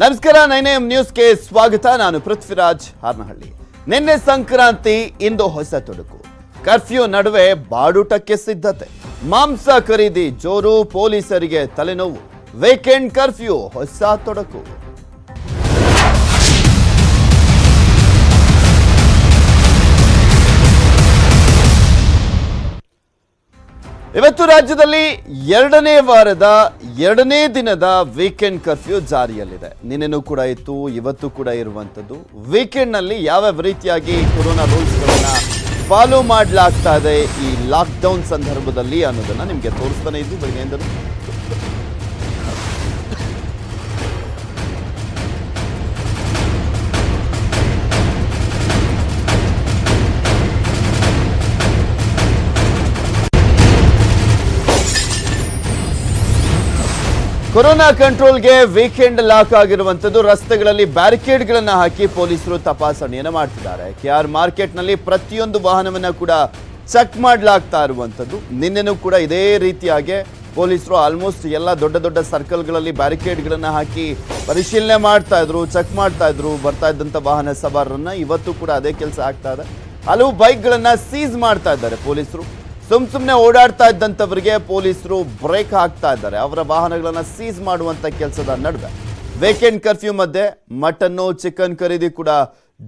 ನಮಸ್ಕಾರ, nine M ನ್ಯೂಸ್ಗೆ ಸ್ವಾಗತ. ನಾನು ಪೃಥ್ವಿರಾಜ್ ಹಾರ್ನಹಳ್ಳಿ. ನಿನ್ನೆ ಸಂಕ್ರಾಂತಿ, ಇಂದು ಹೊಸ ತೊಡಕು. ಕರ್ಫ್ಯೂ ನಡುವೆ ಬಾಡೂಟಕ್ಕೆ ಸಿದ್ಧತೆ. ಮಾಂಸ ಖರೀದಿ ಜೋರು, ಪೊಲೀಸರಿಗೆ ತಲೆನೋವು. ವೀಕೆಂಡ್ ಕರ್ಫ್ಯೂ, ಹೊಸ ತೊಡಕು. ಇವತ್ತು ರಾಜ್ಯದಲ್ಲಿ ಎರಡನೇ ವಾರದ ಎರಡನೇ ದಿನದ ವೀಕೆಂಡ್ ಕರ್ಫ್ಯೂ ಜಾರಿಯಲ್ಲಿದೆ. ನಿನ್ನೆನೂ ಕೂಡ ಇತ್ತು, ಇವತ್ತು ಕೂಡ ಇರುವಂಥದ್ದು. ವೀಕೆಂಡ್ನಲ್ಲಿ ಯಾವ್ಯಾವ ರೀತಿಯಾಗಿ ಕೊರೋನಾ ರೂಲ್ಸ್ಗಳನ್ನು ಫಾಲೋ ಮಾಡಲಾಗ್ತಾ ಇದೆ ಈ ಲಾಕ್ಡೌನ್ ಸಂದರ್ಭದಲ್ಲಿ ಅನ್ನೋದನ್ನು ನಿಮಗೆ ತೋರಿಸ್ತಾನೆ ಇದ್ದು ಬೆಳಗ್ಗೆಯಿಂದಲೂ ಕೊರೋನಾ ಕಂಟ್ರೋಲ್ಗೆ ವೀಕೆಂಡ್ ಲಾಕ್ ಆಗಿರುವಂಥದ್ದು. ರಸ್ತೆಗಳಲ್ಲಿ ಬ್ಯಾರಿಕೇಡ್ಗಳನ್ನು ಹಾಕಿ ಪೊಲೀಸರು ತಪಾಸಣೆಯನ್ನು ಮಾಡ್ತಿದ್ದಾರೆ. ಕೆ ಆರ್ ಮಾರ್ಕೆಟ್ನಲ್ಲಿ ಪ್ರತಿಯೊಂದು ವಾಹನವನ್ನು ಕೂಡ ಚೆಕ್ ಮಾಡಲಾಗ್ತಾ ಇರುವಂಥದ್ದು. ನಿನ್ನೆನೂ ಕೂಡ ಇದೇ ರೀತಿಯಾಗಿ ಪೊಲೀಸರು ಆಲ್ಮೋಸ್ಟ್ ಎಲ್ಲ ದೊಡ್ಡ ದೊಡ್ಡ ಸರ್ಕಲ್ಗಳಲ್ಲಿ ಬ್ಯಾರಿಕೇಡ್ಗಳನ್ನು ಹಾಕಿ ಪರಿಶೀಲನೆ ಮಾಡ್ತಾ ಇದ್ರು, ಚೆಕ್ ಮಾಡ್ತಾ ಇದ್ರು, ಬರ್ತಾ ಇದ್ದಂಥ ವಾಹನ ಸವಾರರನ್ನು. ಇವತ್ತು ಕೂಡ ಅದೇ ಕೆಲಸ ಆಗ್ತಾ ಇದೆ. ಹಲವು ಬೈಕ್ಗಳನ್ನು ಸೀಸ್ ಮಾಡ್ತಾ ಇದ್ದಾರೆ ಪೊಲೀಸರು. ಸುಮ್ ಸುಮ್ಮನೆ ಓಡಾಡ್ತಾ ಇದ್ದಂಥವರಿಗೆ ಪೊಲೀಸರು ಬ್ರೇಕ್ ಹಾಕ್ತಾ ಇದ್ದಾರೆ. ಅವರ ವಾಹನಗಳನ್ನ ಸೀಸ್ ಮಾಡುವಂತ ಕೆಲಸದ ನಡುವೆ ವೇಕೆಂಡ್ ಕರ್ಫ್ಯೂ ಮಧ್ಯೆ ಮಟನ್ನು ಚಿಕನ್ ಖರೀದಿ ಕೂಡ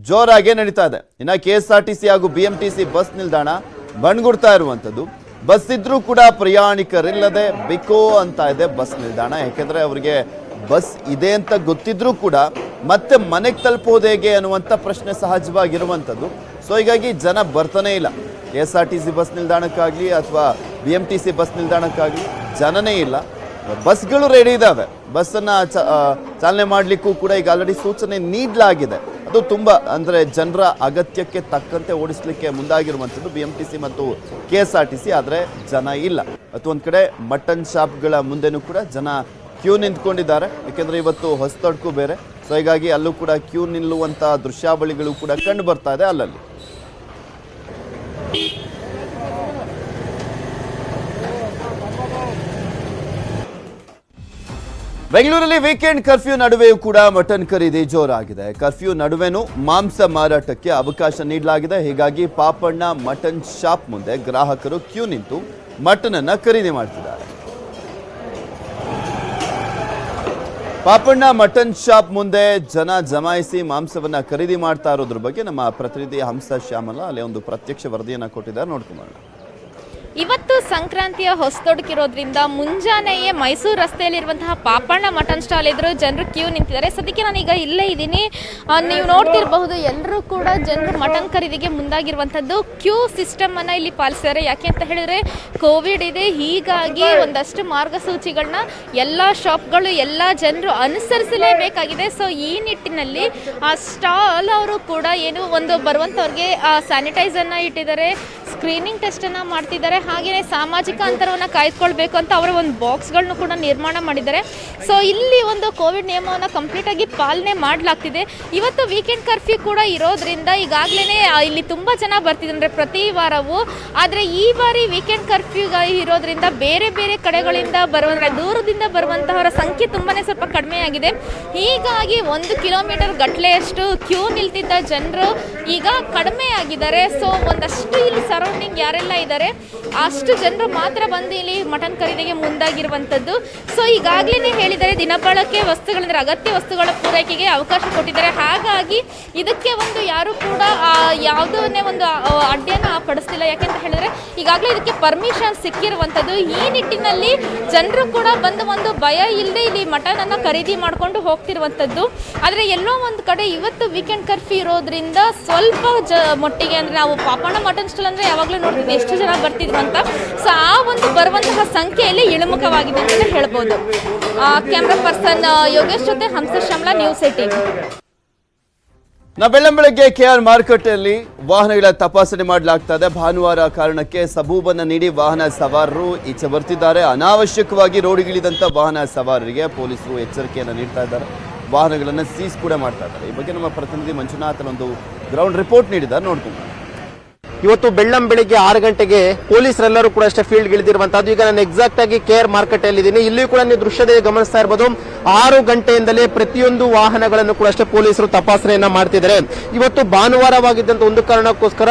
ಜೋರಾಗೇ ನಡೀತಾ ಇದೆ. ಇನ್ನ K S R T C ಹಾಗೂ B M T C bus ನಿಲ್ದಾಣ ಬಣ್ಗುಡ್ತಾ ಇರುವಂತದ್ದು ಬಸ್ ಇದ್ರೂ ಕೂಡ ಪ್ರಯಾಣಿಕರಿಲ್ಲದೆ ಬಿಕೋ ಅಂತ ಇದೆ ಬಸ್ ನಿಲ್ದಾಣ. ಯಾಕೆಂದರೆ ಅವರಿಗೆ ಬಸ್ ಇದೆ ಅಂತ ಗೊತ್ತಿದ್ರೂ ಕೂಡ ಮತ್ತೆ ಮನೆಗೆ ತಲುಪೋದು ಹೇಗೆ ಅನ್ನುವಂಥ ಪ್ರಶ್ನೆ ಸಹಜವಾಗಿರುವಂಥದ್ದು. ಸೊ ಹೀಗಾಗಿ ಜನ ಬರ್ತಾನೆ ಇಲ್ಲ. K S R T C bus ನಿಲ್ದಾಣಕ್ಕಾಗಲಿ ಅಥವಾ B M T C bus ನಿಲ್ದಾಣಕ್ಕಾಗಲಿ ಜನನೇ ಇಲ್ಲ. ಬಸ್ಗಳು ರೆಡಿ ಇದ್ದಾವೆ ಬಸ್ಸನ್ನು ಚ ಚಾಲನೆ ಮಾಡಲಿಕ್ಕೂ ಕೂಡ ಈಗ ಆಲ್ರೆಡಿ ಸೂಚನೆ ನೀಡಲಾಗಿದೆ. ಅದು ತುಂಬ, ಅಂದರೆ ಜನರ ಅಗತ್ಯಕ್ಕೆ ತಕ್ಕಂತೆ ಓಡಿಸಲಿಕ್ಕೆ ಮುಂದಾಗಿರುವಂಥದ್ದು ಬಿ ಎಂ ಟಿ ಸಿ ಮತ್ತು K S R T C ಆದರೆ ಜನ ಇಲ್ಲ. ಮತ್ತು ಒಂದು ಕಡೆ ಮಟನ್ ಶಾಪ್ಗಳ ಮುಂದೆನೂ ಕೂಡ ಜನ ಕ್ಯೂ ನಿಂತ್ಕೊಂಡಿದ್ದಾರೆ. ಯಾಕೆಂದರೆ ಇವತ್ತು ಹೊಸತಡ್ಕು ಬೇರೆ. ಸೊ ಹೀಗಾಗಿ ಅಲ್ಲೂ ಕೂಡ ಕ್ಯೂ ನಿಲ್ಲುವಂಥ ದೃಶ್ಯಾವಳಿಗಳು ಕೂಡ ಕಂಡು ಬರ್ತಾ ಇದೆ ಅಲ್ಲಲ್ಲಿ. ಬೆಂಗಳೂರಲ್ಲಿ ವೀಕೆಂಡ್ ಕರ್ಫ್ಯೂ ನಡುವೆಯೂ ಕೂಡ ಮಟನ್ ಖರೀದಿ ಜೋರಾಗಿದೆ. ಕರ್ಫ್ಯೂ ನಡುವೆನೂ ಮಾಂಸ ಮಾರಾಟಕ್ಕೆ ಅವಕಾಶ ನೀಡಲಾಗಿದೆ. ಹೀಗಾಗಿ ಪಾಪಣ್ಣ ಮಟನ್ ಶಾಪ್ ಮುಂದೆ ಗ್ರಾಹಕರು ಕ್ಯೂ ನಿಂತು ಮಟನ್ ಅನ್ನ ಖರೀದಿ ಮಾಡ್ತಿದ್ದಾರೆ. ಪಾಪಣ್ಣ ಮಟನ್ ಶಾಪ್ ಮುಂದೆ ಜನ ಜಮಾಯಿಸಿ ಮಾಂಸವನ್ನ ಖರೀದಿ ಮಾಡ್ತಾ ಇರೋದ್ರ ಬಗ್ಗೆ ನಮ್ಮ ಪ್ರತಿನಿಧಿ ಹಂಸ ಶ್ಯಾಮಲ ಅಲ್ಲಿ ಒಂದು ಪ್ರತ್ಯಕ್ಷ ವರದಿಯನ್ನ ಕೊಟ್ಟಿದ್ದಾರೆ. ನೋಡ್ಕೊಂಬರೋಣ. ಇವತ್ತು ಸಂಕ್ರಾಂತಿಯ ಹೊಸದೊಡಕಿರೋದ್ರಿಂದ ಮುಂಜಾನೆಯೇ ಮೈಸೂರು ರಸ್ತೆಯಲ್ಲಿರುವಂತಹ ಪಾಪಣ್ಣ ಮಟನ್ ಸ್ಟಾಲ್ ಎದುರು ಜನರು ಕ್ಯೂ ನಿಂತಿದ್ದಾರೆ. ಸದ್ಯಕ್ಕೆ ನಾನೀಗ ಇಲ್ಲೇ ಇದ್ದೀನಿ. ನೀವು ನೋಡ್ತಿರಬಹುದು, ಎಲ್ಲರೂ ಕೂಡ ಜನರು ಮಟನ್ ಖರೀದಿಗೆ ಮುಂದಾಗಿರುವಂಥದ್ದು. ಕ್ಯೂ ಸಿಸ್ಟಮ್ ಅನ್ನ ಇಲ್ಲಿ ಪಾಲಿಸಿದ್ದಾರೆ. ಯಾಕೆ ಅಂತ ಹೇಳಿದ್ರೆ, ಕೋವಿಡ್ ಇದೆ. ಹೀಗಾಗಿ ಒಂದಷ್ಟು ಮಾರ್ಗಸೂಚಿಗಳನ್ನ ಎಲ್ಲ ಶಾಪ್ಗಳು, ಎಲ್ಲ ಜನರು ಅನುಸರಿಸಲೇಬೇಕಾಗಿದೆ. ಸೊ ಈ ನಿಟ್ಟಿನಲ್ಲಿ ಆ ಸ್ಟಾಲ್ ಅವರು ಕೂಡ ಏನು ಒಂದು ಬರುವಂಥವ್ರಿಗೆ ಸ್ಯಾನಿಟೈಸರ್ನ ಇಟ್ಟಿದ್ದಾರೆ. ಸ್ಕ್ರೀನಿಂಗ್ ಟೆಸ್ಟನ್ನು ಮಾಡ್ತಿದ್ದಾರೆ. ಹಾಗೆಯೇ ಸಾಮಾಜಿಕ ಅಂತರವನ್ನು ಕಾಯ್ದುಕೊಳ್ಬೇಕು ಅಂತ ಅವರ ಒಂದು ಬಾಕ್ಸ್ಗಳನ್ನು ಕೂಡ ನಿರ್ಮಾಣ ಮಾಡಿದ್ದಾರೆ. ಸೊ ಇಲ್ಲಿ ಒಂದು ಕೋವಿಡ್ ನಿಯಮವನ್ನು ಕಂಪ್ಲೀಟಾಗಿ ಪಾಲನೆ ಮಾಡಲಾಗ್ತಿದೆ. ಇವತ್ತು ವೀಕೆಂಡ್ ಕರ್ಫ್ಯೂ ಕೂಡ ಇರೋದ್ರಿಂದ ಈಗಾಗಲೇ ಇಲ್ಲಿ ತುಂಬ ಜನ ಬರ್ತಿದ್ದಾರೆ ಪ್ರತಿ ವಾರವೂ. ಆದರೆ ಈ ಬಾರಿ ವೀಕೆಂಡ್ ಕರ್ಫ್ಯೂ ಇರೋದ್ರಿಂದ ಬೇರೆ ಬೇರೆ ಕಡೆಗಳಿಂದ ಬರುವ ಅಂದ್ರೆ ದೂರದಿಂದ ಬರುವಂತಹವರ ಸಂಖ್ಯೆ ತುಂಬಾ ಸ್ವಲ್ಪ ಕಡಿಮೆ ಆಗಿದೆ. ಹೀಗಾಗಿ ಒಂದು ಕಿಲೋಮೀಟರ್ ಗಟ್ಟಲೆಯಷ್ಟು ಕ್ಯೂ ನಿಲ್ತಿದ್ದ ಜನರು ಈಗ ಕಡಿಮೆ ಆಗಿದ್ದಾರೆ. ಸೊ ಒಂದಷ್ಟು ಇಲ್ಲಿ ಸರೌಂಡಿಂಗ್ ಯಾರೆಲ್ಲ ಇದ್ದಾರೆ ಅಷ್ಟು ಜನರು ಮಾತ್ರ ಬಂದು ಇಲ್ಲಿ ಮಟನ್ ಖರೀದಿಗೆ ಮುಂದಾಗಿರುವಂಥದ್ದು. ಸೊ ಈಗಾಗಲೇ ಹೇಳಿದರೆ ದಿನಬಳಕೆ ವಸ್ತುಗಳಂದ್ರೆ ಅಗತ್ಯ ವಸ್ತುಗಳ ಪೂರೈಕೆಗೆ ಅವಕಾಶ ಕೊಟ್ಟಿದ್ದಾರೆ. ಹಾಗಾಗಿ ಇದಕ್ಕೆ ಒಂದು ಯಾರು ಕೂಡ ಯಾವುದನ್ನೇ ಒಂದು ಅಡ್ಡಿಯನ್ನು ಪಡಿಸ್ತಿಲ್ಲ ಯಾಕೆಂತ ಹೇಳಿದ್ರೆ ಈಗಾಗಲೇ ಇದಕ್ಕೆ ಪರ್ಮಿಷನ್ ಸಿಕ್ಕಿರುವಂಥದ್ದು. ಈ ನಿಟ್ಟಿನಲ್ಲಿ ಜನರು ಕೂಡ ಬಂದು ಒಂದು ಭಯ ಇಲ್ಲದೆ ಇಲ್ಲಿ ಮಟನ್ ಅನ್ನ ಖರೀದಿ ಮಾಡಿಕೊಂಡು ಹೋಗ್ತಿರುವಂಥದ್ದು. ಆದರೆ ಎಲ್ಲೋ ಒಂದು ಕಡೆ ಇವತ್ತು ವೀಕೆಂಡ್ ಕರ್ಫ್ಯೂ ಇರೋದ್ರಿಂದ ಸ್ವಲ್ಪ ಜ, ಮಟ್ಟಿಗೆ ಅಂದ್ರೆ ನಾವು ಪಾಪಣ್ಣ ಮಟನ್ ಸ್ಟಾಲ್ ಅಂದ್ರೆ ಯಾವಾಗಲೂ ನೋಡ್ತೀವಿ, ಎಷ್ಟು ಜನ ಬರ್ತಿದ್ರು. ಅಂತ. ಸೊ ಆ ಒಂದು ಬರುವಂತಹ ಸಂಖ್ಯೆಯಲ್ಲಿ ಇಳಿಮುಖವಾಗಿದೆ ಅಂತಲೇ ಹೇಳ್ಬೋದು. ಕ್ಯಾಮ್ರಾ ಪರ್ಸನ್ ಯೋಗೇಶ್ ಜೊತೆ ಹಂಸ ಶಮ್ಲಾ ನ್ಯೂಸ್ ಏಟೀನ್ ನಾ ಬೆಳ್ಳಂಬೆಳಗ್ಗೆ ಕೆಆರ್ ಮಾರುಕಟ್ಟೆಯಲ್ಲಿ ವಾಹನಗಳ ತಪಾಸಣೆ ಮಾಡಲಾಗ್ತಾ ಇದೆ. ಭಾನುವಾರ ಕಾರಣಕ್ಕೆ ಸಬೂಬನ್ನ ನೀಡಿ ವಾಹನ ಸವಾರರು ಈಚೆ ಬರ್ತಿದ್ದಾರೆ. ಅನಾವಶ್ಯಕವಾಗಿ ರೋಡಿಗಿಳಿದಂತ ವಾಹನ ಸವಾರರಿಗೆ ಪೊಲೀಸರು ಎಚ್ಚರಿಕೆಯನ್ನು ನೀಡ್ತಾ ಇದ್ದಾರೆ. ವಾಹನಗಳನ್ನು ಸೀಸ್ ಕೂಡ ಮಾಡ್ತಾ ಇದ್ದಾರೆ. ಈ ಬಗ್ಗೆ ನಮ್ಮ ಪ್ರತಿನಿಧಿ ಮಂಜುನಾಥ್ ಒಂದು ಗ್ರೌಂಡ್ ರಿಪೋರ್ಟ್ ನೀಡಿದ್ದಾರೆ. ನೋಡ್ಕೊಂಡು ಇವತ್ತು ಬೆಳ್ಳಂ ಬೆಳಿಗ್ಗೆ ಆರು ಗಂಟೆಗೆ ಪೊಲೀಸರೆಲ್ಲರೂ ಕೂಡ ಅಷ್ಟೇ ಫೀಲ್ಡ್ ಗಿಳಿದಿರುವಂತಹದ್ದು ಈಗ ನಾನು ಎಕ್ಸಾಕ್ಟ್ ಆಗಿ ಕೇರ್ ಮಾರ್ಕೆಟ್ ಅಲ್ಲಿ ಇದ್ದೀನಿ. ಇಲ್ಲಿ ಕೂಡ ನೀವು ದೃಶ್ಯದಲ್ಲಿ ಗಮನಿಸ್ತಾ ಇರಬಹುದು ಆರು ಗಂಟೆಯಿಂದಲೇ ಪ್ರತಿಯೊಂದು ವಾಹನಗಳನ್ನು ಕೂಡ ಅಷ್ಟೇ ಪೊಲೀಸರು ತಪಾಸಣೆಯನ್ನ ಮಾಡ್ತಿದ್ದಾರೆ. ಇವತ್ತು ಭಾನುವಾರವಾಗಿದ್ದಂತ ಒಂದು ಕಾರಣಕ್ಕೋಸ್ಕರ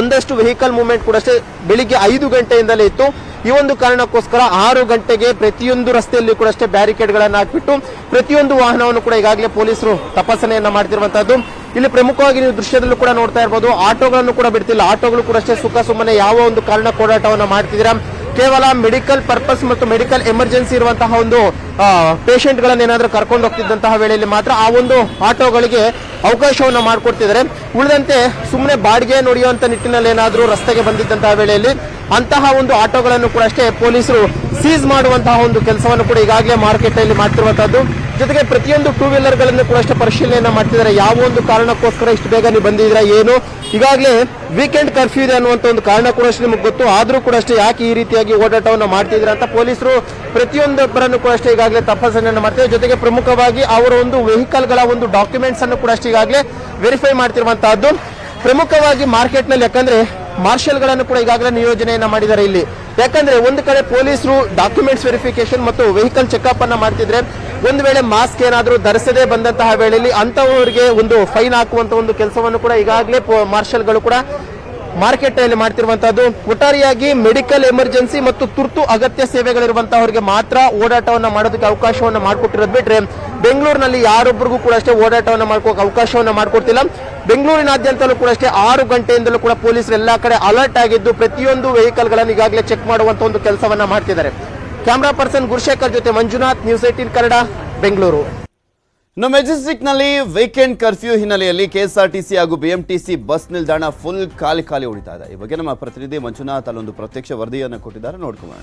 ಒಂದಷ್ಟು ವೆಹಿಕಲ್ ಮೂವ್ಮೆಂಟ್ ಕೂಡ ಅಷ್ಟೇ ಬೆಳಿಗ್ಗೆ ಐದು ಗಂಟೆಯಿಂದಲೇ ಇತ್ತು. ಈ ಒಂದು ಕಾರಣಕ್ಕೋಸ್ಕರ ಆರು ಗಂಟೆಗೆ ಪ್ರತಿಯೊಂದು ರಸ್ತೆಯಲ್ಲಿ ಕೂಡ ಅಷ್ಟೇ ಬ್ಯಾರಿಕೇಡ್ಗಳನ್ನು ಹಾಕ್ಬಿಟ್ಟು ಪ್ರತಿಯೊಂದು ವಾಹನವನ್ನು ಕೂಡ ಈಗಾಗಲೇ ಪೊಲೀಸರು ತಪಾಸಣೆಯನ್ನ ಮಾಡ್ತಿರುವಂತದ್ದು ಇಲ್ಲಿ ಪ್ರಮುಖವಾಗಿ ನೀವು ದೃಶ್ಯದಲ್ಲೂ ಕೂಡ ನೋಡ್ತಾ ಇರಬಹುದು ಆಟೋಗಳನ್ನು ಕೂಡ ಬಿಡ್ತಿಲ್ಲ. ಆಟೋಗಳು ಕೂಡ ಅಷ್ಟೇ ಸುಖ ಸುಮ್ಮನೆ ಯಾವ ಒಂದು ಕಾರಣ ಕೋಡಾಟವನ್ನು ಮಾಡ್ತಿದ್ದೀರಾ. ಕೇವಲ ಮೆಡಿಕಲ್ ಪರ್ಪಸ್ ಮತ್ತು ಮೆಡಿಕಲ್ ಎಮರ್ಜೆನ್ಸಿ ಇರುವಂತಹ ಒಂದು ಪೇಷಂಟ್ ಗಳನ್ನ ಏನಾದ್ರೂ ಕರ್ಕೊಂಡು ಹೋಗ್ತಿದ್ದಂತಹ ವೇಳೆಯಲ್ಲಿ ಮಾತ್ರ ಆ ಒಂದು ಆಟೋಗಳಿಗೆ ಅವಕಾಶವನ್ನು ಮಾಡಿಕೊಡ್ತಿದ್ದಾರೆ. ಉಳಿದಂತೆ ಸುಮ್ಮನೆ ಬಾಡಿಗೆ ನುಡಿಯುವಂತ ನಿಟ್ಟಿನಲ್ಲಿ ಏನಾದರೂ ರಸ್ತೆಗೆ ಬಂದಿದ್ದಂತಹ ವೇಳೆಯಲ್ಲಿ ಅಂತಹ ಒಂದು ಆಟೋಗಳನ್ನು ಕೂಡ ಅಷ್ಟೇ ಪೊಲೀಸರು ಸೀಸ್ ಮಾಡುವಂತಹ ಒಂದು ಕೆಲಸವನ್ನು ಕೂಡ ಈಗಾಗಲೇ ಮಾರ್ಕೆಟ್ ಅಲ್ಲಿ ಮಾಡ್ತಿರುವಂತದ್ದು ಜೊತೆಗೆ ಪ್ರತಿಯೊಂದು ಟೂ ವೀಲರ್ಗಳನ್ನು ಕೂಡ ಅಷ್ಟೇ ಪರಿಶೀಲನೆಯನ್ನ ಮಾಡ್ತಿದ್ದಾರೆ. ಯಾವ ಒಂದು ಕಾರಣಕ್ಕೋಸ್ಕರ ಇಷ್ಟು ಬೇಗ ನೀವು ಬಂದಿದ್ದೀರಾ, ಏನು? ಈಗಾಗಲೇ ವೀಕೆಂಡ್ ಕರ್ಫ್ಯೂ ಇದೆ ಅನ್ನುವಂತ ಒಂದು ಕಾರಣ ಕೂಡ ಅಷ್ಟೇ ನಿಮಗೆ ಗೊತ್ತು. ಆದರೂ ಕೂಡ ಅಷ್ಟೇ ಯಾಕೆ ಈ ರೀತಿಯಾಗಿ ಓಡಾಟವನ್ನು ಮಾಡ್ತಿದ್ದೀರಾ ಅಂತ ಪೊಲೀಸರು ಪ್ರತಿಯೊಂದೊಬ್ಬರನ್ನು ಕೂಡ ಅಷ್ಟೇ ಈಗಾಗಲೇ ತಪಾಸಣೆಯನ್ನು ಮಾಡ್ತಿದ್ದಾರೆ. ಜೊತೆಗೆ ಪ್ರಮುಖವಾಗಿ ಅವರ ಒಂದು ವೆಹಿಕಲ್ಗಳ ಒಂದು ಡಾಕ್ಯುಮೆಂಟ್ಸ್ ಅನ್ನು ಕೂಡ ಅಷ್ಟೇ ಈಗಾಗಲೇ ವೆರಿಫೈ ಮಾಡ್ತಿರುವಂತಹದ್ದು. ಪ್ರಮುಖವಾಗಿ ಮಾರ್ಕೆಟ್ನಲ್ಲಿ ಯಾಕಂದ್ರೆ ಮಾರ್ಷಲ್ಗಳನ್ನು ಕೂಡ ಈಗಾಗಲೇ ನಿಯೋಜನೆಯನ್ನ ಮಾಡಿದ್ದಾರೆ ಇಲ್ಲಿ. ಯಾಕಂದ್ರೆ ಒಂದು ಕಡೆ ಪೊಲೀಸರು ಡಾಕ್ಯುಮೆಂಟ್ಸ್ ವೆರಿಫಿಕೇಶನ್ ಮತ್ತು ವೆಹಿಕಲ್ ಚೆಕ್ಅಪ್ ಅನ್ನ ಮಾಡ್ತಿದ್ರೆ. ಒಂದು ವೇಳೆ ಮಾಸ್ಕ್ ಏನಾದರೂ ಧರಿಸದೇ ಬಂದಂತಹ ವೇಳೆಯಲ್ಲಿ ಅಂತವರಿಗೆ ಒಂದು ಫೈನ್ ಹಾಕುವಂತ ಒಂದು ಕೆಲಸವನ್ನು ಕೂಡ ಈಗಾಗಲೇ ಮಾರ್ಷಲ್ಗಳು ಕೂಡ ಮಾರ್ಕೆಟ್ ಅಲ್ಲಿ ಮಾಡ್ತಿರುವಂತಹದ್ದು. ಒಟ್ಟಾರೆಯಾಗಿ ಮೆಡಿಕಲ್ ಎಮರ್ಜೆನ್ಸಿ ಮತ್ತು ತುರ್ತು ಅಗತ್ಯ ಸೇವೆಗಳಿರುವಂತಹವರಿಗೆ ಮಾತ್ರ ಓಡಾಟವನ್ನು ಮಾಡೋದಕ್ಕೆ ಅವಕಾಶವನ್ನು ಮಾಡಿಕೊಟ್ಟಿರೋದು ಬಿಟ್ರೆ ಬೆಂಗಳೂರಿನಲ್ಲಿ ಯಾರೊಬ್ಬರಿಗೂ ಕೂಡ ಅಷ್ಟೇ ಓಡಾಟವನ್ನು ಮಾಡ್ಕೋಕೆ ಅವಕಾಶವನ್ನು ಮಾಡಿಕೊಡ್ತಿಲ್ಲ. ಬೆಂಗಳೂರಿನಾದ್ಯಂತಲೂ ಕೂಡ ಅಷ್ಟೇ ಆರು ಗಂಟೆಯಿಂದಲೂ ಕೂಡ ಪೊಲೀಸರು ಎಲ್ಲಾ ಕಡೆ ಅಲರ್ಟ್ ಆಗಿದ್ದು ಪ್ರತಿಯೊಂದು ವೆಹಿಕಲ್ಗಳನ್ನು ಈಗಾಗಲೇ ಚೆಕ್ ಮಾಡುವಂತ ಒಂದು ಕೆಲಸವನ್ನ ಮಾಡ್ತಿದ್ದಾರೆ. ಕ್ಯಾಮ್ರಾ ಪರ್ಸನ್ ಗುರುಶೇಖರ್ ಜೊತೆ ಮಂಜುನಾಥ್ ನ್ಯೂಸ್ ಏಟೀನ್ ಕನ್ನಡ ಬೆಂಗಳೂರು. ನಮ್ಮ ಮೆಜೆಸ್ಟಿಕ್ನಲ್ಲಿ ವೀಕೆಂಡ್ ಕರ್ಫ್ಯೂ ಹಿನ್ನೆಲೆಯಲ್ಲಿ ಕೆಎಸ್ಆರ್ಟಿಸಿ ಹಾಗೂ ಬಿಎಂಟಿಸಿ ಬಸ್ ನಿಲ್ದಾಣ ಫುಲ್ ಖಾಲಿ ಖಾಲಿ ಉಳಿತಾ ಇದೆ. ಈ ಬಗ್ಗೆ ನಮ್ಮ ಪ್ರತಿನಿಧಿ ಮಂಜುನಾಥ್ ಅಲ್ಲೊಂದು ಪ್ರತ್ಯಕ್ಷ ವರದಿಯನ್ನು ಕೊಟ್ಟಿದ್ದಾರೆ. ನೋಡ್ಕೊಳ್ಳೋಣ.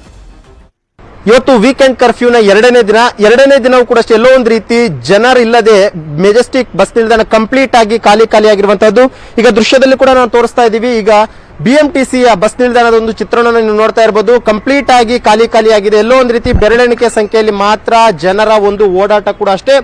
ಇವತ್ತು ವೀಕೆಂಡ್ ಕರ್ಫ್ಯೂನ ಎರಡನೇ ದಿನ ಎರಡನೇ ದಿನವೂ ಕೂಡ ಅಷ್ಟೇ ಎಲ್ಲೋ ಒಂದು ರೀತಿ ಜನರಿಲ್ಲದೆ ಮೆಜೆಸ್ಟಿಕ್ ಬಸ್ ನಿಲ್ದಾಣ ಕಂಪ್ಲೀಟ್ ಆಗಿ ಖಾಲಿ ಖಾಲಿ ಆಗಿರುವಂತಹದ್ದು ಈಗ ದೃಶ್ಯದಲ್ಲಿ ಕೂಡ ನಾವು ತೋರಿಸ್ತಾ ಇದ್ದೀವಿ. ಈಗ ಬಿಎಂಟಿಸಿಯ ಬಸ್ ನಿಲ್ದಾಣದ ಒಂದು ಚಿತ್ರಣವನ್ನು ನೀವು ನೋಡ್ತಾ ಇರಬಹುದು ಕಂಪ್ಲೀಟ್ ಆಗಿ ಖಾಲಿ ಖಾಲಿ ಆಗಿದೆ. ಎಲ್ಲೋ ಒಂದು ರೀತಿ ಬೆರಳೆಣಿಕೆ ಸಂಖ್ಯೆಯಲ್ಲಿ ಮಾತ್ರ ಜನರ ಒಂದು ಓಡಾಟ ಕೂಡ ಅಷ್ಟೇ.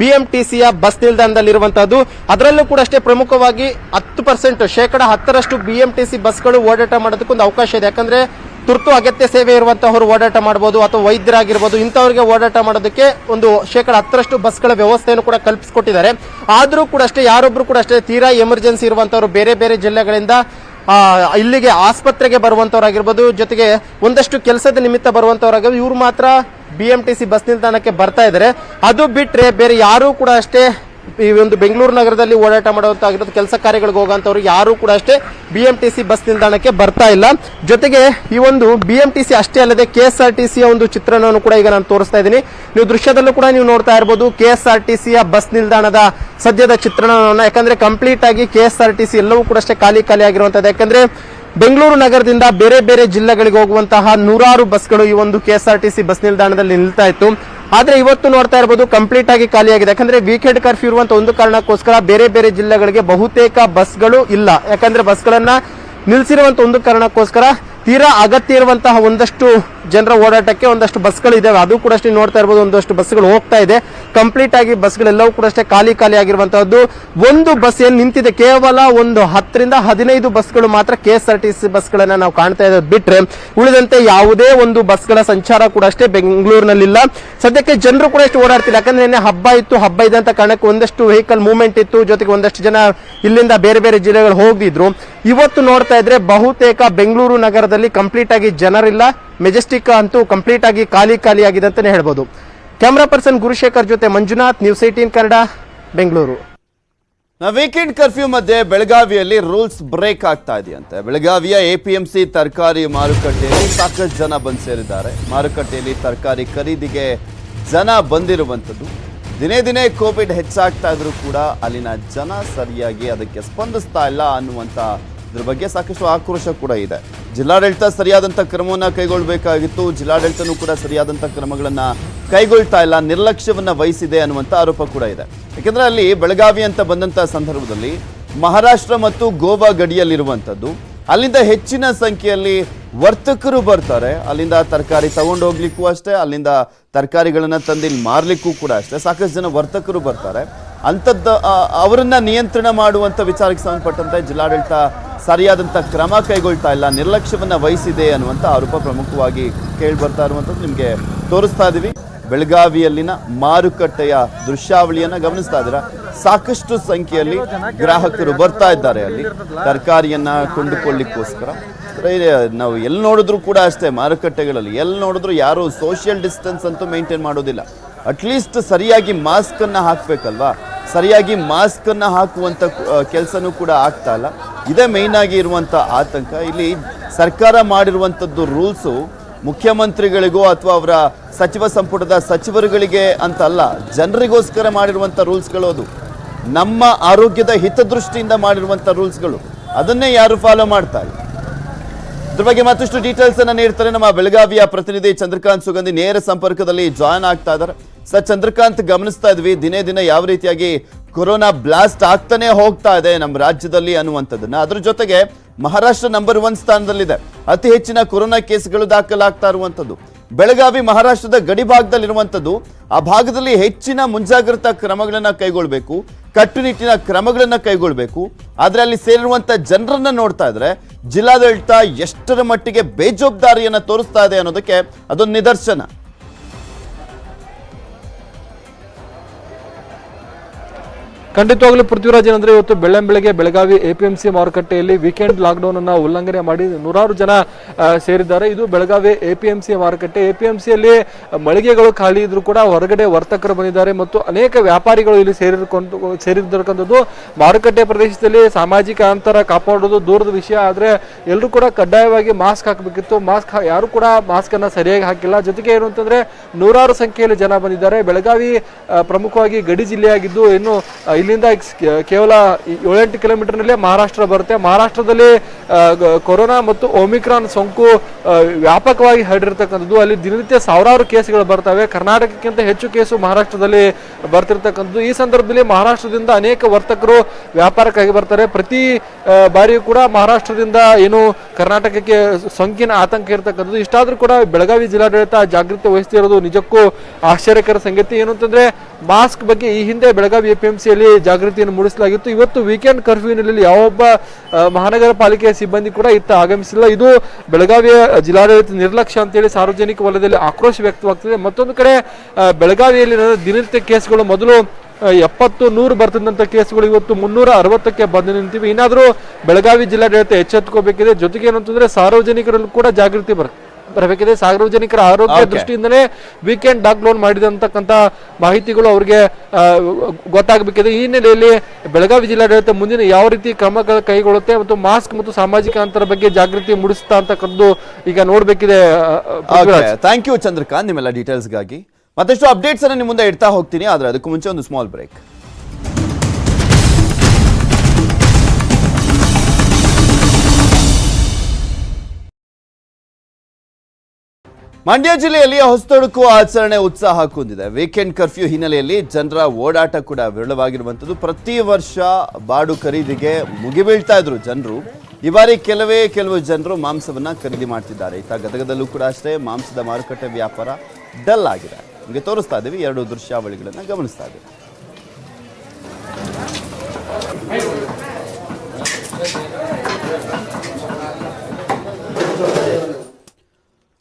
ಬಿಎಂಟಿಸಿಯ ಬಸ್ ನಿಲ್ದಾಣದಲ್ಲಿರುವಂತಹದ್ದು. ಅದರಲ್ಲೂ ಕೂಡ ಅಷ್ಟೇ ಪ್ರಮುಖವಾಗಿ ಹತ್ತು ಪರ್ಸೆಂಟ್ ಶೇಕಡ ಹತ್ತರಷ್ಟು ಬಿಎಂಟಿಸಿ ಬಸ್ಗಳು ಓಡಾಟ ಮಾಡೋದಕ್ಕೊಂದು ಅವಕಾಶ ಇದೆ. ಯಾಕಂದ್ರೆ ತುರ್ತು ಅಗತ್ಯ ಸೇವೆ ಇರುವಂತಹವರು ಓಡಾಟ ಮಾಡಬಹುದು ಅಥವಾ ವೈದ್ಯರಾಗಿರ್ಬೋದು, ಇಂಥವರಿಗೆ ಓಡಾಟ ಮಾಡೋದಕ್ಕೆ ಒಂದು ಶೇಕಡ ಹತ್ತರಷ್ಟು ಬಸ್ಗಳ ವ್ಯವಸ್ಥೆಯನ್ನು ಕೂಡ ಕಲ್ಪಿಸಿಕೊಟ್ಟಿದ್ದಾರೆ. ಆದರೂ ಕೂಡ ಅಷ್ಟೇ ಯಾರೊಬ್ಬರು ಕೂಡ ಅಷ್ಟೇ, ತೀರಾ ಎಮರ್ಜೆನ್ಸಿ ಇರುವಂತಹವರು ಬೇರೆ ಬೇರೆ ಜಿಲ್ಲೆಗಳಿಂದ ಇಲ್ಲಿಗೆ ಆಸ್ಪತ್ರೆಗೆ ಬರುವಂತವರಾಗಿರ್ಬೋದು, ಜೊತೆಗೆ ಒಂದಷ್ಟು ಕೆಲಸದ ನಿಮಿತ್ತ ಬರುವಂತವರಾಗಿರ್ಬೋದು, ಇವ್ರು ಮಾತ್ರ B M T C bus ನಿಲ್ದಾಣಕ್ಕೆ ಬರ್ತಾ ಇದ್ದಾರೆ. ಅದು ಬಿಟ್ಟರೆ ಬೇರೆ ಯಾರೂ ಕೂಡ ಅಷ್ಟೇ ಈ ಒಂದು ಬೆಂಗಳೂರು ನಗರದಲ್ಲಿ ಓಡಾಟ ಮಾಡುವಂತಾಗಿರೋದು ಕೆಲಸ ಕಾರ್ಯಗಳಿಗೆ ಹೋಗುವಂಥವ್ರು ಯಾರು ಕೂಡ ಅಷ್ಟೇ B M T C bus ನಿಲ್ದಾಣಕ್ಕೆ ಬರ್ತಾ ಇಲ್ಲ. ಜೊತೆಗೆ ಈ ಒಂದು ಬಿ ಎಂಟಿ ಸಿ ಅಷ್ಟೇ ಅಲ್ಲದೆ ಕೆ ಎಸ್ ಆರ್ ಟಿ ಸಿಯ ಒಂದು ಚಿತ್ರಣವನ್ನು ಕೂಡ ಈಗ ನಾನು ತೋರಿಸ್ತಾ ಇದ್ದೀನಿ. ನೀವು ದೃಶ್ಯದಲ್ಲೂ ಕೂಡ ನೀವು ನೋಡ್ತಾ ಇರಬಹುದು ಸಿಯ ಬಸ್ ನಿಲ್ದಾಣದ ಸದ್ಯದ ಚಿತ್ರಣವನ್ನು. ಯಾಕಂದ್ರೆ ಕಂಪ್ಲೀಟ್ ಆಗಿ ಸಿ ಎಲ್ಲವೂ ಕೂಡ ಅಷ್ಟೇ ಖಾಲಿ ಖಾಲಿ ಆಗಿರುವಂತದ್ದು. ಯಾಕಂದ್ರೆ ಬೆಂಗಳೂರು ನಗರದಿಂದ ಬೇರೆ ಬೇರೆ ಜಿಲ್ಲೆಗಳಿಗೆ ಹೋಗುವಂತಹ ನೂರಾರು ಬಸ್ಗಳು ಈ ಒಂದು ಕೆಎಸ್ಆರ್ಟಿಸಿ ಬಸ್ ನಿಲ್ದಾಣದಲ್ಲಿ ನಿಲ್ತಾ ಇತ್ತು. ಆದ್ರೆ ಇವತ್ತು ನೋಡ್ತಾ ಇರಬಹುದು ಕಂಪ್ಲೀಟ್ ಆಗಿ ಖಾಲಿಯಾಗಿದೆ. ಯಾಕಂದ್ರೆ ವೀಕೆಂಡ್ ಕರ್ಫ್ಯೂ ಇರುವಂತ ಒಂದು ಕಾರಣಕ್ಕೋಸ್ಕರ ಬೇರೆ ಬೇರೆ ಜಿಲ್ಲೆಗಳಿಗೆ ಬಹುತೇಕ ಬಸ್ಗಳು ಇಲ್ಲ. ಯಾಕಂದ್ರೆ ಬಸ್ಗಳನ್ನ ನಿಲ್ಸಿರುವಂತ ಒಂದು ಕಾರಣಕ್ಕೋಸ್ಕರ ತೀರಾ ಅಗತ್ಯ ಇರುವಂತಹ ಒಂದಷ್ಟು ಜನರ ಓಡಾಟಕ್ಕೆ ಒಂದಷ್ಟು ಬಸ್ಗಳು ಇದಾವೆ ಅದು ಕೂಡ ಅಷ್ಟೇ ನೋಡ್ತಾ ಇರಬಹುದು ಒಂದಷ್ಟು ಬಸ್ಗಳು ಹೋಗ್ತಾ ಇದೆ. ಕಂಪ್ಲೀಟ್ ಆಗಿ ಬಸ್ಗಳೆಲ್ಲವೂ ಕೂಡ ಅಷ್ಟೇ ಖಾಲಿ ಖಾಲಿ ಆಗಿರುವಂತಹದ್ದು. ಒಂದು ಬಸ್ ಏನ್ ನಿಂತಿದೆ, ಕೇವಲ ಒಂದು ಹತ್ತರಿಂದ ಹದಿನೈದು ಬಸ್ಗಳು ಮಾತ್ರ ಕೆಎಸ್ಆರ್ಟಿಸಿ ಬಸ್ಗಳನ್ನ ನಾವು ಕಾಣ್ತಾ ಇರೋದು ಬಿಟ್ರೆ ಉಳಿದಂತೆ ಯಾವುದೇ ಒಂದು ಬಸ್ಗಳ ಸಂಚಾರ ಕೂಡ ಅಷ್ಟೇ ಬೆಂಗಳೂರಿನಲ್ಲಿಲ್ಲ. ಸದ್ಯಕ್ಕೆ ಜನರು ಕೂಡ ಅಷ್ಟು ಓಡಾಡ್ತಿಲ್ಲ. ಯಾಕಂದ್ರೆ ನಿನ್ನೆ ಹಬ್ಬ ಇತ್ತು. ಹಬ್ಬ ಇದೆ ಅಂತ ಕಾರಣಕ್ಕೆ ಒಂದಷ್ಟು ವೆಹಿಕಲ್ ಮೂವ್ಮೆಂಟ್ ಇತ್ತು. ಜೊತೆಗೆ ಒಂದಷ್ಟು ಜನ ಇಲ್ಲಿಂದ ಬೇರೆ ಬೇರೆ ಜಿಲ್ಲೆಗಳು ಹೋಗಿದ್ರು ಇವತ್ತು ನೋಡ್ತಾ ಇದ್ರೆ ಬಹುತೇಕ ಬೆಂಗಳೂರು ನಗರದಲ್ಲಿ ಕಂಪ್ಲೀಟ್ ಆಗಿ ಜನರಿಲ್ಲ ಮೆಜೆಸ್ಟಿಕ್ ಅಂತೂ ಕಂಪ್ಲೀಟ್ ಆಗಿ ಖಾಲಿ ಖಾಲಿ ಆಗಿದೆ ಅಂತಾನೆ ಹೇಳ್ಬೋದು. ಕ್ಯಾಮ್ರಾ ಪರ್ಸನ್ ಗುರುಶೇಖರ್ ಜೊತೆ Manjunath News eighteen Kannada, Bengaluru. Weekend curfew ಮಧ್ಯೆ ಬೆಳಗಾವಿಯಲ್ಲಿ ರೂಲ್ಸ್ ಬ್ರೇಕ್ ಆಗ್ತಾ ಇದೆಯಂತೆ. ಬೆಳಗಾವಿಯ ಎಪಿಎಂಸಿ ತರಕಾರಿ ಮಾರುಕಟ್ಟೆಯಲ್ಲಿ ಸಾಕಷ್ಟು ಜನ ಬಂದು ಸೇರಿದ್ದಾರೆ. ಮಾರುಕಟ್ಟೆಯಲ್ಲಿ ತರಕಾರಿ ಖರೀದಿಗೆ ಜನ ಬಂದಿರುವಂಥದ್ದು. ದಿನೇ ದಿನೇ ಕೋವಿಡ್ ಹೆಚ್ಚಾಗ್ತಾ ಇದ್ರೂ ಕೂಡ ಅಲ್ಲಿನ ಜನ ಸರಿಯಾಗಿ ಅದಕ್ಕೆ ಸ್ಪಂದಿಸ್ತಾ ಇಲ್ಲ ಅನ್ನುವಂಥ ಇದ್ರ ಬಗ್ಗೆ ಸಾಕಷ್ಟು ಆಕ್ರೋಶ ಕೂಡ ಇದೆ. ಜಿಲ್ಲಾಡಳಿತ ಸರಿಯಾದಂಥ ಕ್ರಮವನ್ನು ಕೈಗೊಳ್ಳಬೇಕಾಗಿತ್ತು ಜಿಲ್ಲಾಡಳಿತನೂ ಕೂಡ ಸರಿಯಾದಂಥ ಕ್ರಮಗಳನ್ನು ಕೈಗೊಳ್ತಾ ಇಲ್ಲ, ನಿರ್ಲಕ್ಷ್ಯವನ್ನ ವಹಿಸಿದೆ ಅನ್ನುವಂಥ ಆರೋಪ ಕೂಡ ಇದೆ. ಯಾಕೆಂದರೆ ಅಲ್ಲಿ ಬೆಳಗಾವಿ ಅಂತ ಬಂದಂಥ ಸಂದರ್ಭದಲ್ಲಿ ಮಹಾರಾಷ್ಟ್ರ ಮತ್ತು ಗೋವಾ ಗಡಿಯಲ್ಲಿರುವಂಥದ್ದು ಅಲ್ಲಿಂದ ಹೆಚ್ಚಿನ ಸಂಖ್ಯೆಯಲ್ಲಿ ವರ್ತಕರು ಬರ್ತಾರೆ. ಅಲ್ಲಿಂದ ತರಕಾರಿ ತಗೊಂಡು ಹೋಗ್ಲಿಕ್ಕೂ ಅಷ್ಟೇ, ಅಲ್ಲಿಂದ ತರಕಾರಿಗಳನ್ನು ತಂದು ಇಲ್ಲಿ ಮಾರ್ಲಿಕ್ಕೂ ಕೂಡ ಅಷ್ಟೇ. ಸಾಕಷ್ಟು ಜನ ವರ್ತಕರು ಬರ್ತಾರೆ. ಅಂಥದ್ದು ಅವರನ್ನ ನಿಯಂತ್ರಣ ಮಾಡುವಂಥ ವಿಚಾರಕ್ಕೆ ಸಂಬಂಧಪಟ್ಟಂತೆ ಜಿಲ್ಲಾಡಳಿತ ಸರಿಯಾದಂಥ ಕ್ರಮ ಕೈಗೊಳ್ತಾ ಇಲ್ಲ, ನಿರ್ಲಕ್ಷ್ಯವನ್ನ ವಹಿಸಿದೆ ಅನ್ನುವಂಥ ಆರೋಪ ಪ್ರಮುಖವಾಗಿ ಕೇಳಿ ಬರ್ತಾ ಇರುವಂಥದ್ದು ನಿಮಗೆ ತೋರಿಸ್ತಾ ಇದ್ದೀವಿ ಬೆಳಗಾವಿಯಲ್ಲಿನ ಮಾರುಕಟ್ಟೆಯ ದೃಶ್ಯಾವಳಿಯನ್ನ ಗಮನಿಸ್ತಾ ಇದ್ದೀರಾ? ಸಾಕಷ್ಟು ಸಂಖ್ಯೆಯಲ್ಲಿ ಗ್ರಾಹಕರು ಬರ್ತಾ ಇದ್ದಾರೆ ಅಲ್ಲಿ. ತರಕಾರಿಯನ್ನ ಕೊಂಡುಕೊಳ್ಳಿಕ್ಕೋಸ್ಕರ. ನಾವು ಎಲ್ಲಿ ನೋಡಿದ್ರು ಕೂಡ ಅಷ್ಟೇ ಮಾರುಕಟ್ಟೆಗಳಲ್ಲಿ. ಎಲ್ಲಿ ನೋಡಿದ್ರು ಯಾರು ಸೋಷಿಯಲ್ ಡಿಸ್ಟೆನ್ಸ್ ಅಂತೂ ಮೇಂಟೈನ್ ಮಾಡೋದಿಲ್ಲ. ಅಟ್ಲೀಸ್ಟ್ ಸರಿಯಾಗಿ ಮಾಸ್ಕನ್ನು ಹಾಕ್ಬೇಕಲ್ವಾ? ಸರಿಯಾಗಿ ಮಾಸ್ಕ್ ಹಾಕುವಂಥ ಕೆಲಸನೂ ಕೂಡ ಆಗ್ತಾ ಇಲ್ಲ. ಇದೇ ಆಗಿ ಇರುವಂತ ಆತಂಕ. ಇಲ್ಲಿ ಸರ್ಕಾರ ಮಾಡಿರುವಂಥದ್ದು ರೂಲ್ಸು ಮುಖ್ಯಮಂತ್ರಿಗಳಿಗೂ ಅಥವಾ ಅವರ ಸಚಿವ ಸಂಪುಟದ ಸಚಿವರುಗಳಿಗೆ ಅಂತ ಅಲ್ಲ, ಜನರಿಗೋಸ್ಕರ ಮಾಡಿರುವಂಥ ರೂಲ್ಸ್ಗಳು ಅದು. ನಮ್ಮ ಆರೋಗ್ಯದ ಹಿತದೃಷ್ಟಿಯಿಂದ ಮಾಡಿರುವಂಥ ರೂಲ್ಸ್ಗಳು ಅದನ್ನೇ ಯಾರು ಫಾಲೋ ಮಾಡ್ತಾ ಇಲ್ಲ. ಇದ್ರ ಬಗ್ಗೆ ಮತ್ತಷ್ಟು ಡೀಟೇಲ್ಸ್ ಅನ್ನ ನೀಡ್ತಾರೆ ನಮ್ಮ ಬೆಳಗಾವಿಯ ಪ್ರತಿನಿಧಿ ಚಂದ್ರಕಾಂತ್ ಸುಗಂಧಿ. ನೇರ ಸಂಪರ್ಕದಲ್ಲಿ ಜಾಯ್ನ್ ಆಗ್ತಾ ಇದ್ದಾರೆ. ಸರ್ ಚಂದ್ರಕಾಂತ್ ಗಮನಿಸ್ತಾ ಇದ್ವಿ. ದಿನೇ ದಿನ ಯಾವ ರೀತಿಯಾಗಿ ಕೊರೋನಾ ಬ್ಲಾಸ್ಟ್ ಆಗ್ತಾನೆ ಹೋಗ್ತಾ ಇದೆ ನಮ್ಮ ರಾಜ್ಯದಲ್ಲಿ ಅನ್ನುವಂಥದ್ದನ್ನ. ಅದ್ರ ಜೊತೆಗೆ ಮಹಾರಾಷ್ಟ್ರ ನಂಬರ್ ಒನ್ ಸ್ಥಾನದಲ್ಲಿದೆ. ಅತಿ ಹೆಚ್ಚಿನ ಕೊರೋನಾ ಕೇಸ್ಗಳು ದಾಖಲಾಗ್ತಾ ಇರುವಂಥದ್ದು. ಬೆಳಗಾವಿ, ಮಹಾರಾಷ್ಟ್ರದ ಗಡಿ ಭಾಗದಲ್ಲಿರುವಂಥದ್ದು ಆ ಭಾಗದಲ್ಲಿ ಹೆಚ್ಚಿನ ಮುಂಜಾಗ್ರತಾ ಕ್ರಮಗಳನ್ನು ಕೈಗೊಳ್ಬೇಕು. ಕಟ್ಟುನಿಟ್ಟಿನ ಕ್ರಮಗಳನ್ನು ಕೈಗೊಳ್ಬೇಕು. ಆದರೆ ಅಲ್ಲಿ ಸೇರಿರುವಂಥ ಜನರನ್ನ ನೋಡ್ತಾ ಇದ್ರೆ ಜಿಲ್ಲಾಡಳಿತ ಎಷ್ಟರ ಮಟ್ಟಿಗೆ ಬೇಜವಾಬ್ದಾರಿಯನ್ನು ತೋರಿಸ್ತಾ ಇದೆ ಅನ್ನೋದಕ್ಕೆ ಅದೊಂದು ನಿದರ್ಶನ. ಖಂಡಿತವಾಗ್ಲೂ ಪೃಥ್ವಿರಾಜ್ ಏನಂದ್ರೆ ಇವತ್ತು ಬೆಳ್ಳಂಬೆಳಗ್ಗೆ ಬೆಳಗಾವಿ ಎಪಿಎಂಸಿ ಮಾರುಕಟ್ಟೆಯಲ್ಲಿ ವೀಕೆಂಡ್ ಲಾಕ್ಡೌನ್ ಅನ್ನ ಉಲ್ಲಂಘನೆ ಮಾಡಿ ನೂರಾರು ಜನ ಸೇರಿದ್ದಾರೆ. ಇದು ಬೆಳಗಾವಿ ಎಪಿಎಂಸಿ ಮಾರುಕಟ್ಟೆ. ಎಪಿಎಂಸಿಯಲ್ಲಿ ಮಳಿಗೆಗಳು ಖಾಲಿ ಇದ್ರು ಕೂಡ ಹೊರಗಡೆ ವರ್ತಕರು ಬಂದಿದ್ದಾರೆ ಮತ್ತು ಅನೇಕ ವ್ಯಾಪಾರಿಗಳು ಇಲ್ಲಿ ಸೇರಿಕೊಂಡು ಸೇರಿರ್ತಕ್ಕಂಥದ್ದು. ಮಾರುಕಟ್ಟೆ ಪ್ರದೇಶದಲ್ಲಿ ಸಾಮಾಜಿಕ ಅಂತರ ಕಾಪಾಡೋದು ದೂರದ ವಿಷಯ. ಆದ್ರೆ ಎಲ್ಲರೂ ಕೂಡ ಕಡ್ಡಾಯವಾಗಿ ಮಾಸ್ಕ್ ಹಾಕಬೇಕಿತ್ತು. ಮಾಸ್ಕ್ ಯಾರು ಕೂಡ ಮಾಸ್ಕ್ ಅನ್ನ ಸರಿಯಾಗಿ ಹಾಕಿಲ್ಲ. ಜೊತೆಗೆ ಏನು ಅಂತಂದ್ರೆ ನೂರಾರು ಸಂಖ್ಯೆಯಲ್ಲಿ ಜನ ಬಂದಿದ್ದಾರೆ. ಬೆಳಗಾವಿ ಪ್ರಮುಖವಾಗಿ ಗಡಿ ಜಿಲ್ಲೆಯಾಗಿದ್ದು ಇನ್ನು ಇಲ್ಲಿಂದ ಕೇವಲ ಏಳೆಂಟು ಕಿಲೋಮೀಟರ್ನಲ್ಲೇ ಮಹಾರಾಷ್ಟ್ರ ಬರುತ್ತೆ. ಮಹಾರಾಷ್ಟ್ರದಲ್ಲಿ ಕೊರೋನಾ ಮತ್ತು ಒಮಿಕ್ರಾನ್ ಸೋಂಕು ವ್ಯಾಪಕವಾಗಿ ಹರಡಿರ್ತಕ್ಕಂಥದ್ದು. ಅಲ್ಲಿ ದಿನನಿತ್ಯ ಸಾವಿರಾರು ಕೇಸ್ಗಳು ಬರ್ತವೆ. ಕರ್ನಾಟಕಕ್ಕಿಂತ ಹೆಚ್ಚು ಕೇಸು ಮಹಾರಾಷ್ಟ್ರದಲ್ಲಿ ಬರ್ತಿರ್ತಕ್ಕಂಥದ್ದು. ಈ ಸಂದರ್ಭದಲ್ಲಿ ಮಹಾರಾಷ್ಟ್ರದಿಂದ ಅನೇಕ ವರ್ತಕರು ವ್ಯಾಪಾರಕ್ಕಾಗಿ ಬರ್ತಾರೆ. ಪ್ರತಿ ಬಾರಿಯೂ ಕೂಡ ಮಹಾರಾಷ್ಟ್ರದಿಂದ ಏನು ಕರ್ನಾಟಕಕ್ಕೆ ಸೋಂಕಿನ ಆತಂಕ ಇರತಕ್ಕಂಥದ್ದು. ಇಷ್ಟಾದರೂ ಕೂಡ ಬೆಳಗಾವಿ ಜಿಲ್ಲಾಡಳಿತ ಜಾಗೃತಿ ವಹಿಸ್ತಿರೋದು ನಿಜಕ್ಕೂ ಆಶ್ಚರ್ಯಕರ ಸಂಗತಿ. ಏನು ಅಂತಂದ್ರೆ ಮಾಸ್ಕ್ ಬಗ್ಗೆ ಈ ಹಿಂದೆ ಬೆಳಗಾವಿ ಎಪಿಎಂಸಿಯಲ್ಲಿ ಜಾಗೃತಿಯನ್ನು ಮೂಡಿಸಲಾಗಿತ್ತು. ಇವತ್ತು ವೀಕೆಂಡ್ ಕರ್ಫ್ಯೂನಲ್ಲಿ ಯಾವೊಬ್ಬ ಮಹಾನಗರ ಪಾಲಿಕೆಯ ಸಿಬ್ಬಂದಿ ಕೂಡ ಇತ್ತ ಆಗಮಿಸಿಲ್ಲ. ಇದು ಬೆಳಗಾವಿಯ ಜಿಲ್ಲಾಡಳಿತ ನಿರ್ಲಕ್ಷ್ಯ ಅಂತೇಳಿ ಸಾರ್ವಜನಿಕ ವಲಯದಲ್ಲಿ ಆಕ್ರೋಶ ವ್ಯಕ್ತವಾಗ್ತದೆ. ಮತ್ತೊಂದು ಕಡೆ ಬೆಳಗಾವಿಯಲ್ಲಿ ದಿನನಿತ್ಯ ಕೇಸ್ಗಳು ಮೊದಲು ಎಪ್ಪತ್ತು, ನೂರು ಬರ್ತಿದ್ದಂಥ ಕೇಸ್ಗಳು ಇವತ್ತು ಮುನ್ನೂರ ಅರವತ್ತಕ್ಕೆ ಬಂದು ನಿಂತಿವೆ. ಇನ್ನಾದರೂ ಬೆಳಗಾವಿ ಜಿಲ್ಲಾಡಳಿತ ಎಚ್ಚೆತ್ಕೋಬೇಕಿದೆ ಜೊತೆಗೆ ಏನಂತಂದ್ರೆ ಸಾರ್ವಜನಿಕರಲ್ಲೂ ಕೂಡ ಜಾಗೃತಿ ಬರ್ ಬರಬೇಕಿದೆ. ಸಾರ್ವಜನಿಕರ ಆರೋಗ್ಯ. ದೃಷ್ಟಿಯಿಂದಲೇ ವೀಕೆಂಡ್ ಲೋನ್ ಮಾಡಿದಂತಕ್ಕಂತ ಮಾಹಿತಿಗಳು ಅವರಿಗೆ ಗೊತ್ತಾಗಬೇಕಿದೆ. ಈ ಹಿನ್ನೆಲೆಯಲ್ಲಿ ಬೆಳಗಾವಿ ಜಿಲ್ಲಾಡಳಿತ ಮುಂದಿನ ಯಾವ ರೀತಿ ಕ್ರಮ ಕೈಗೊಳ್ಳುತ್ತೆ ಮತ್ತು ಮಾಸ್ಕ್ ಮತ್ತು ಸಾಮಾಜಿಕ ಅಂತರ ಬಗ್ಗೆ ಜಾಗೃತಿ ಮೂಡಿಸ್ತಾ ಅಂತಕ್ಕಂಥದ್ದು ಈಗ ನೋಡಬೇಕಿದೆ. ಥ್ಯಾಂಕ್ ಯು ಚಂದ್ರಕಾಂತ್ ನಿಮ್ಮೆಲ್ಲ ಡೀಟೇಲ್ಸ್ಗಾಗಿ ಮತ್ತಷ್ಟು ಅಪ್ಡೇಟ್ಸ್ ಅನ್ನು ನಿಮ್ಮ ಮುಂದೆ ಇಡ್ತಾ ಹೋಗ್ತೀನಿ ಆದರೆ ಅದಕ್ಕೂ ಮುಂಚೆ ಒಂದು ಸ್ಮಾಲ್ ಬ್ರೇಕ್ ಮಂಡ್ಯ ಜಿಲ್ಲೆಯಲ್ಲಿ ಹೊಸತೊಡಕು ಆಚರಣೆ ಉತ್ಸಾಹ ಕುಂದಿದೆ. ವೀಕೆಂಡ್ ಕರ್ಫ್ಯೂ ಹಿನ್ನೆಲೆಯಲ್ಲಿ ಜನರ ಓಡಾಟ ಕೂಡ ವಿರಳವಾಗಿರುವಂಥದ್ದು. ಪ್ರತಿ ವರ್ಷ ಬಾಡು ಖರೀದಿಗೆ ಮುಗಿಬೀಳ್ತಾ ಇದ್ರು ಜನರು. ಈ ಬಾರಿ ಕೆಲವೇ ಕೆಲವು ಜನರು ಮಾಂಸವನ್ನು ಖರೀದಿ ಮಾಡ್ತಿದ್ದಾರೆ. ಇತ್ತ ಗದಗದಲ್ಲೂ ಕೂಡ ಅಷ್ಟೇ, ಮಾಂಸದ ಮಾರುಕಟ್ಟೆ ವ್ಯಾಪಾರ ಡಲ್ ಆಗಿದೆ. ನಿಮಗೆ ತೋರಿಸ್ತಾ ಇದ್ದೀವಿ, ಎರಡು ದೃಶ್ಯಾವಳಿಗಳನ್ನು ಗಮನಿಸ್ತಾ ಇದ್ದೀವಿ.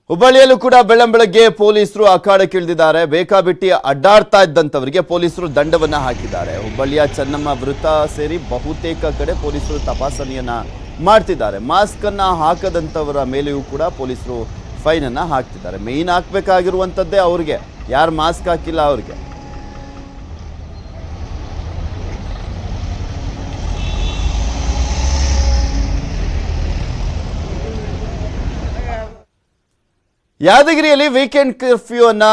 ಹುಬ್ಬಳ್ಳಿಯಲ್ಲೂ ಕೂಡ ಬೆಳ್ಳಂಬೆಳಗ್ಗೆ ಪೊಲೀಸರು ಅಖಾಡಕ್ಕಿಳಿದಿದ್ದಾರೆ ಬೇಕಾಬಿಟ್ಟಿ ಅಡ್ಡಾಡ್ತಾ ಇದ್ದಂಥವರಿಗೆ ಪೊಲೀಸರು ದಂಡವನ್ನ ಹಾಕಿದ್ದಾರೆ. ಹುಬ್ಬಳ್ಳಿಯ ಚೆನ್ನಮ್ಮ ವೃತ್ತ ಸೇರಿ ಬಹುತೇಕ ಕಡೆ ಪೊಲೀಸರು ತಪಾಸಣೆಯನ್ನ ಮಾಡ್ತಿದ್ದಾರೆ. ಮಾಸ್ಕ್ ಅನ್ನ ಹಾಕದಂಥವರ ಮೇಲೆಯೂ ಕೂಡ ಪೊಲೀಸರು ಫೈನ್ ಹಾಕ್ತಿದ್ದಾರೆ. ಮೇಯ್ನ್ ಹಾಕ್ಬೇಕಾಗಿರುವಂಥದ್ದೇ ಅವ್ರಿಗೆ. ಯಾರು ಮಾಸ್ಕ್ ಹಾಕಿಲ್ಲ ಅವ್ರಿಗೆ. ಯಾದಗಿರಿಯಲ್ಲಿ ವೀಕೆಂಡ್ ಕರ್ಫ್ಯೂ ಅನ್ನ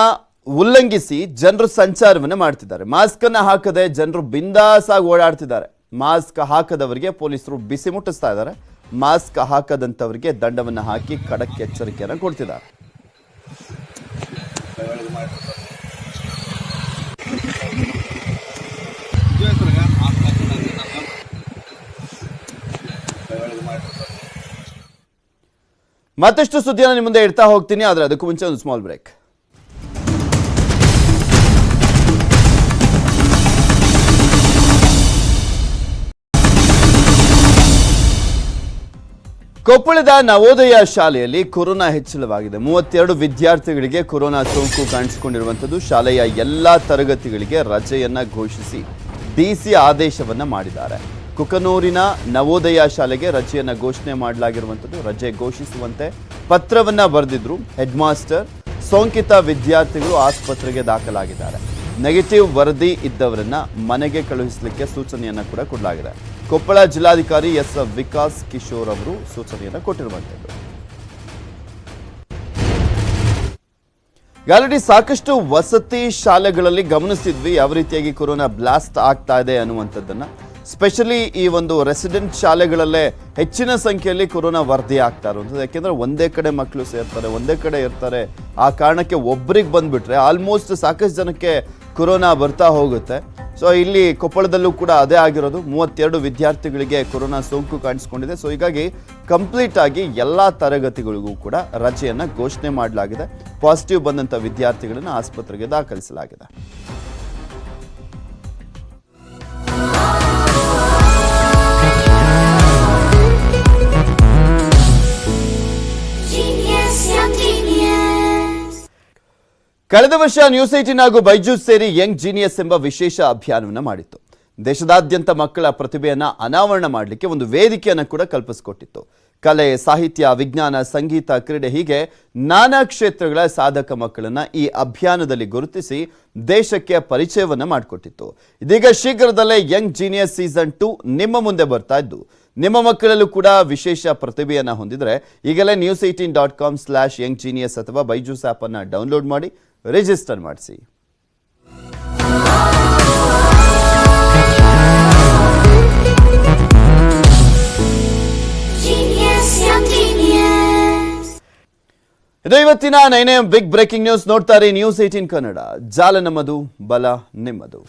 ಉಲ್ಲಂಘಿಸಿ ಜನರು ಸಂಚಾರವನ್ನು ಮಾಡ್ತಿದ್ದಾರೆ. ಮಾಸ್ಕ್ ಅನ್ನ ಹಾಕದೆ ಜನರು ಬಿಂದಾಸಾಗಿ ಓಡಾಡ್ತಿದ್ದಾರೆ. ಮಾಸ್ಕ್ ಹಾಕದವರಿಗೆ ಪೊಲೀಸರು ಬಿಸಿ ಮುಟ್ಟಿಸ್ತಾ ಇದ್ದಾರೆ. ಮಾಸ್ಕ್ ಹಾಕದಂತವರಿಗೆ ದಂಡವನ್ನು ಹಾಕಿ ಖಡಕ್ ಎಚ್ಚರಿಕೆಯನ್ನು ಕೊಡ್ತಿದ್ದಾರೆ. ಮತ್ತಷ್ಟು ಸುದ್ದಿಯನ್ನು ನಿಮ್ಮ ಮುಂದೆ ಇಡ್ತಾ ಹೋಗ್ತೀನಿ, ಆದರೆ ಅದಕ್ಕೂ ಮುಂಚೆ ಒಂದು ಸ್ಮಾಲ್ ಬ್ರೇಕ್ ಕೊಪ್ಪಳದ ನವೋದಯ ಶಾಲೆಯಲ್ಲಿ ಕೊರೋನಾ ಹೆಚ್ಚಳವಾಗಿದೆ. ಮೂವತ್ತೆರಡು ವಿದ್ಯಾರ್ಥಿಗಳಿಗೆ ಕೊರೋನಾ ಸೋಂಕು ಕಾಣಿಸಿಕೊಂಡಿರುವಂಥದ್ದು. ಶಾಲೆಯ ಎಲ್ಲಾ ತರಗತಿಗಳಿಗೆ ರಜೆಯನ್ನ ಘೋಷಿಸಿ, ಡಿಸಿ ಆದೇಶವನ್ನ ಮಾಡಿದ್ದಾರೆ. ಕುಕನೂರಿನ ನವೋದಯ ಶಾಲೆಗೆ ರಜೆಯನ್ನು ಘೋಷಣೆ ಮಾಡಲಾಗಿರುವಂಥದ್ದು. ರಜೆ ಘೋಷಿಸುವಂತೆ ಪತ್ರವನ್ನ ಬರೆದಿದ್ರು ಹೆಡ್ ಮಾಸ್ಟರ್ ಸೋಂಕಿತ ವಿದ್ಯಾರ್ಥಿಗಳು ಆಸ್ಪತ್ರೆಗೆ ದಾಖಲಾಗಿದ್ದಾರೆ. ನೆಗೆಟಿವ್ ವರದಿ ಇದ್ದವರನ್ನ ಮನೆಗೆ ಕಳುಹಿಸಲಿಕ್ಕೆ ಸೂಚನೆಯನ್ನ ಕೂಡ ಕೊಡಲಾಗಿದೆ. ಕೊಪ್ಪಳ ಜಿಲ್ಲಾಧಿಕಾರಿ ಎಸ್ ವಿಕಾಸ್ ಕಿಶೋರ್ ಅವರು ಸೂಚನೆಯನ್ನ ಕೊಟ್ಟಿರುವಂತದ್ದು ಆಲ್ರೆಡಿ ಸಾಕಷ್ಟು ವಸತಿ ಶಾಲೆಗಳಲ್ಲಿ ಗಮನಿಸಿದ್ವಿ. ಯಾವ ರೀತಿಯಾಗಿ ಕೊರೋನಾ ಬ್ಲಾಸ್ಟ್ ಆಗ್ತಾ ಇದೆ ಅನ್ನುವಂಥದ್ದನ್ನ. ಸ್ಪೆಷಲಿ ಈ ಒಂದು ರೆಸಿಡೆಂಟ್ ಶಾಲೆಗಳಲ್ಲೇ ಹೆಚ್ಚಿನ ಸಂಖ್ಯೆಯಲ್ಲಿ ಕೊರೋನಾ ವರದಿ ಆಗ್ತಾ ಇರುವಂಥದ್ದು. ಯಾಕೆಂದ್ರೆ ಒಂದೇ ಕಡೆ ಮಕ್ಕಳು ಸೇರ್ತಾರೆ, ಒಂದೇ ಕಡೆ ಇರ್ತಾರೆ. ಆ ಕಾರಣಕ್ಕೆ ಒಬ್ರಿಗೆ ಬಂದ್ಬಿಟ್ರೆ ಆಲ್ಮೋಸ್ಟ್ ಸಾಕಷ್ಟು ಜನಕ್ಕೆ ಕೊರೋನಾ ಬರ್ತಾ ಹೋಗುತ್ತೆ. ಸೊ ಇಲ್ಲಿ ಕೊಪ್ಪಳದಲ್ಲೂ ಕೂಡ ಅದೇ ಆಗಿರೋದು. ಮೂವತ್ತೆರಡು ವಿದ್ಯಾರ್ಥಿಗಳಿಗೆ ಕೊರೋನಾ ಸೋಂಕು ಕಾಣಿಸ್ಕೊಂಡಿದೆ. ಸೊ ಹೀಗಾಗಿ ಕಂಪ್ಲೀಟ್ ಆಗಿ ಎಲ್ಲ ತರಗತಿಗಳಿಗೂ ಕೂಡ ರಜೆಯನ್ನು ಘೋಷಣೆ ಮಾಡಲಾಗಿದೆ. ಪಾಸಿಟಿವ್ ಬಂದಂಥ ವಿದ್ಯಾರ್ಥಿಗಳನ್ನು ಆಸ್ಪತ್ರೆಗೆ ದಾಖಲಿಸಲಾಗಿದೆ. ಕಳೆದ ವರ್ಷ ನ್ಯೂಸ್ ಏಟಿನ್ ಹಾಗೂ ಬೈಜೂಸ್ ಸೇರಿ ಯಂಗ್ ಜೀನಿಯಸ್ ಎಂಬ ವಿಶೇಷ ಅಭಿಯಾನವನ್ನು ಮಾಡಿತ್ತು. ದೇಶದಾದ್ಯಂತ ಮಕ್ಕಳ ಪ್ರತಿಭೆಯನ್ನು ಅನಾವರಣ ಮಾಡಲಿಕ್ಕೆ ಒಂದು ವೇದಿಕೆಯನ್ನು ಕೂಡ ಕಲ್ಪಿಸಿಕೊಟ್ಟಿತ್ತು. ಕಲೆ, ಸಾಹಿತ್ಯ, ವಿಜ್ಞಾನ, ಸಂಗೀತ, ಕ್ರೀಡೆ ಹೀಗೆ ನಾನಾ ಕ್ಷೇತ್ರಗಳ ಸಾಧಕ ಮಕ್ಕಳನ್ನು ಈ ಅಭಿಯಾನದಲ್ಲಿ ಗುರುತಿಸಿ ದೇಶಕ್ಕೆ ಪರಿಚಯವನ್ನು ಮಾಡಿಕೊಟ್ಟಿತ್ತು. ಇದೀಗ ಶೀಘ್ರದಲ್ಲೇ ಯಂಗ್ ಜೀನಿಯಸ್ ಸೀಸನ್ ಟು ನಿಮ್ಮ ಮುಂದೆ ಬರ್ತಾ ಇದ್ದು, ನಿಮ್ಮ ಮಕ್ಕಳಲ್ಲೂ ಕೂಡ ವಿಶೇಷ ಪ್ರತಿಭೆಯನ್ನು ಹೊಂದಿದರೆ ಈಗಲೇ News eighteen dot com slash young genius ಅಥವಾ ಬೈಜೂಸ್ ಆ್ಯಪನ್ನು ಡೌನ್ಲೋಡ್ ಮಾಡಿ ರಿಜಿಸ್ಟರ್ ಮಾಡಿಸಿ. ಇದು ಇವತ್ತಿನ ನೈನೇ ಬಿಗ್ ಬ್ರೇಕಿಂಗ್ ನ್ಯೂಸ್ ನೋಡ್ತಾರೆ ನ್ಯೂಸ್ ಏಟೀನ್ ಕನ್ನಡ. ಜಾಲ ನಮ್ಮದು ಬಲ ನಿಮ್ಮದು.